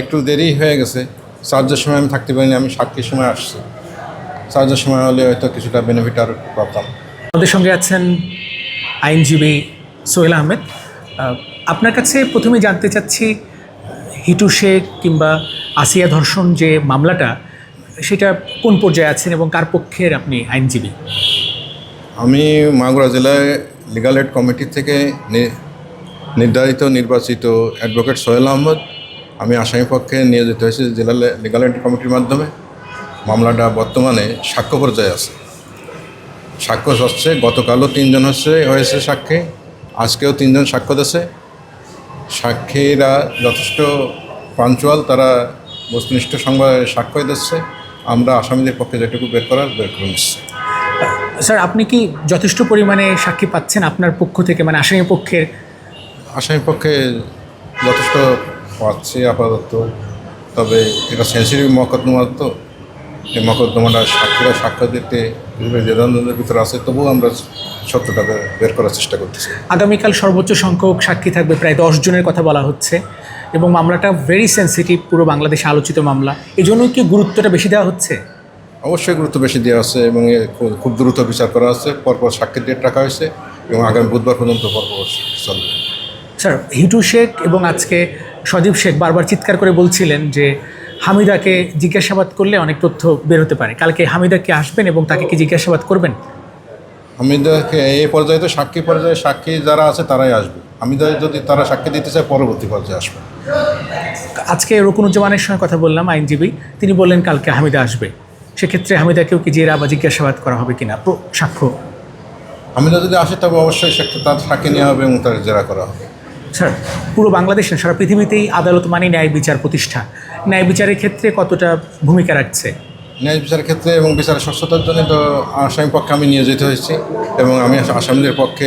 একটু দেরি হয়ে গেছে। চার্জের সময় আমি থাকতে পারিনি আমি সাক্ষীর সময় আসছি। চার্জের সময় হলে হয়তো কিছুটা বেনিফিট আর পাতাম আমাদের সঙ্গে আছেন আইনজীবী সোহেল আহমেদ। আপনার কাছে প্রথমে জানতে চাচ্ছি হিটু শেখ কিংবা আসিয়া ধর্ষণ যে মামলাটা সেটা কোন পর্যায়ে আছেন এবং কার পক্ষের আপনি আইনজীবী? আমি মাগুরা জেলায় লিগাল এড কমিটি থেকে নির্ধারিত নির্বাচিত অ্যাডভোকেট সোহেল আহমদ আমি আসামি পক্ষে নিয়োজিত হয়েছি জেলা লিগাল এড কমিটির মাধ্যমে। মামলাটা বর্তমানে সাক্ষ্য পর্যায়ে আছে। সাক্ষ্য হচ্ছে গতকালও তিনজন হচ্ছে হয়েছে সাক্ষী। আজকেও তিনজন সাক্ষ্য দিচ্ছে সাক্ষীরা যথেষ্ট পাঞ্চুয়াল তারা বস্তুনিষ্ঠ সংবাদ সাক্ষ্য দিচ্ছে আমরা আসামিদের পক্ষে যেটুকু বের করার বের করে নিচ্ছি। স্যার আপনি কি যথেষ্ট পরিমাণে সাক্ষী পাচ্ছেন আপনার পক্ষ থেকে? মানে আসামি পক্ষের আসামি পক্ষে যথেষ্ট পাচ্ছি আপাতত। তবে এটা সেন্সিটিভ মকদ্দমা তো। এই মকদ্দমাটা সাক্ষীরা সাক্ষ্য দিতে দ্বিধাদ্বন্দ্বের ভিতরে আছে তবুও আমরা সত্যটা বের- করার চেষ্টা করতেছি। আগামীকাল সর্বোচ্চ সংখ্যক সাক্ষী থাকবে প্রায় দশ জনের কথা বলা হচ্ছে এবং মামলাটা ভেরি সেন্সিটিভ পুরো বাংলাদেশে আলোচিত মামলা। এই জন্য কি গুরুত্বটা বেশি দেওয়া হচ্ছে? অবশ্যই গুরুত্ব বেশি দেওয়া আছে এবং খুব- দ্রুত বিচার করা আছে। পরপর সাক্ষীর ডেট রাখা হয়েছে এবং আগামী বুধবার পর্যন্ত পরপর চলবে। স্যার হিটু শেখ এবং আজকে সজীব শেখ বারবার চিৎকার করে বলছিলেন যে হামিদাকে জিজ্ঞাসাবাদ করলে অনেক তথ্য বের হতে পারে। কালকে হামিদা কি আসবেন এবং তাকে কি জিজ্ঞাসাবাদ করবেন? হামিদাকে এই পর্যায়ে তো সাক্ষী পর্যায়ে সাক্ষী যারা আছে তারাই আসবে। হামিদা যদি তারা সাক্ষী দিতে চায় পরবর্তী পর্যায়ে আসবে। আজকে রকুনুজ্জামানের সঙ্গে কথা বললাম আইনজীবী। তিনি বললেন কালকে হামিদা আসবে। সেক্ষেত্রে হামিদাকেও কি জেরা বা জিজ্ঞাসাবাদ করা হবে কিনা? সাক্ষ্য। হামিদা যদি আসে তবে অবশ্যই সাক্ষী তার সাক্ষী নেওয়া হবে এবং তার জেরা করা হবে। স্যার পুরো বাংলাদেশে না, সারা পৃথিবীতেই আদালত মানে ন্যায় বিচার প্রতিষ্ঠা। ন্যায় বিচারের ক্ষেত্রে কতটা ভূমিকা রাখছে? ন্যায় বিচারের ক্ষেত্রে এবং বিচারের স্বচ্ছতার জন্য তো আসামি পক্ষে আমি নিয়োজিত হয়েছি এবং আমি আসামিদের পক্ষে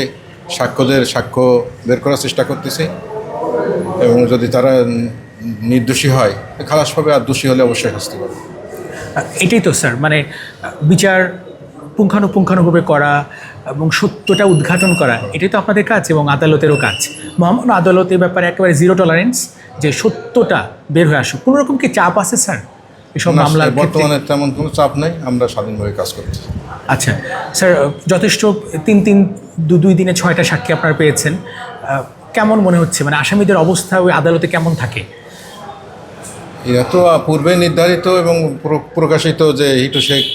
সাক্ষ্যদের সাক্ষ্য বের করার চেষ্টা করতেছি এবং যদি তারা নির্দোষী হয় খালাস পাবে আর দোষী হলে অবশ্যই শাস্তি পাবে। এটাই তো স্যার মানে বিচার পুঙ্খানুপুঙ্খানুভাবে করা এবং সত্যটা উদ্ঘাটন করা এটাই তো আপনাদের কাজ এবং আদালতেরও কাজ। মহামান্য আদালত এ ব্যাপারে একেবারে জিরো টলারেন্স যে সত্যটা বের হয়ে আসুক। কোনো রকম কি চাপ আছে স্যার? এসব মামলার বর্তমানে তেমন কোনো চাপ নেই আমরা স্বাধীনভাবে কাজ করছি। আচ্ছা স্যার যথেষ্ট তিন তিন দু দুই দিনে ছয়টা সাক্ষী আপনারা পেয়েছেন। কেমন মনে হচ্ছে? মানে আসামিদের অবস্থা ওই আদালতে কেমন থাকে? এরা তো পূর্বে নির্ধারিত এবং প্র- প্রকাশিত যে হিটু শেখ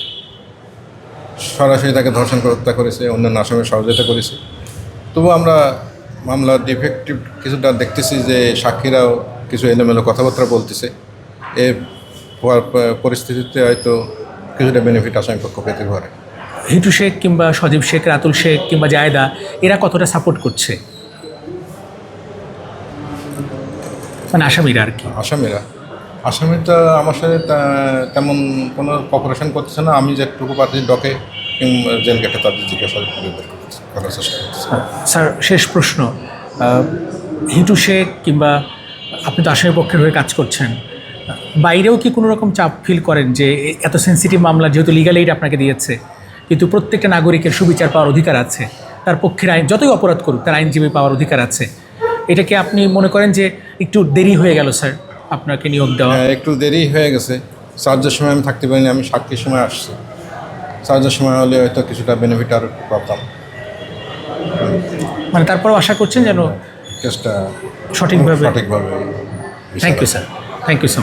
সরাসরি তাকে ধর্ষণ হত্যা করেছে অন্যান্য আসামের সহযোগিতা করেছে। তবু আমরা মামলার ডিফেক্টিভ কিছুটা দেখতেছি যে সাক্ষীরাও কিছু এলোমেলো কথাবার্তা বলতেছে। এ হওয়ার পরিস্থিতিতে হয়তো কিছুটা বেনিফিট আসামি পক্ষ পেতে পারে। হিটু শেখ কিংবা সজীব শেখ রাতুল শেখ কিংবা জায়দা এরা কতটা সাপোর্ট করছে? মানে আসামিরা আর কি। আসামিরা। আসামিটা আমার সাথে তেমন কোনো কপারেশন করতেছে না। আমি যেটুকু পাচ্ছি ডকে জেল গেটে তাদের জিজ্ঞাসা স্যার, শেষ প্রশ্ন। হিটু শেখ কিংবা আপনি তো আসামি পক্ষের হয়ে কাজ করছেন, বাইরেও কি কোনো রকম চাপ ফিল করেন যে এত সেন্সিটিভ মামলা যেহেতু লিগাল এইড আপনাকে দিয়েছে, কিন্তু প্রত্যেকটা নাগরিকের সুবিচার পাওয়ার অধিকার আছে, তার পক্ষের আইন, যতই অপরাধ করুক, তার আইনজীবী পাওয়ার অধিকার আছে। এটাকে আপনি মনে করেন যে একটু দেরি হয়ে গেল, স্যার, আপনাকে নিয়োগ দেওয়া? হ্যাঁ একটু দেরি হয়ে গেছে। চার্জের সময় আমি থাকতে পারিনি, আমি সাক্ষীর সময় আসছি। চার্জের সময় হলে হয়তো কিছুটা বেনিফিট আর পাতাম মানে তারপরেও আশা করছেন যেন কেসটা সঠিকভাবে সঠিকভাবে thank you sir thank you sir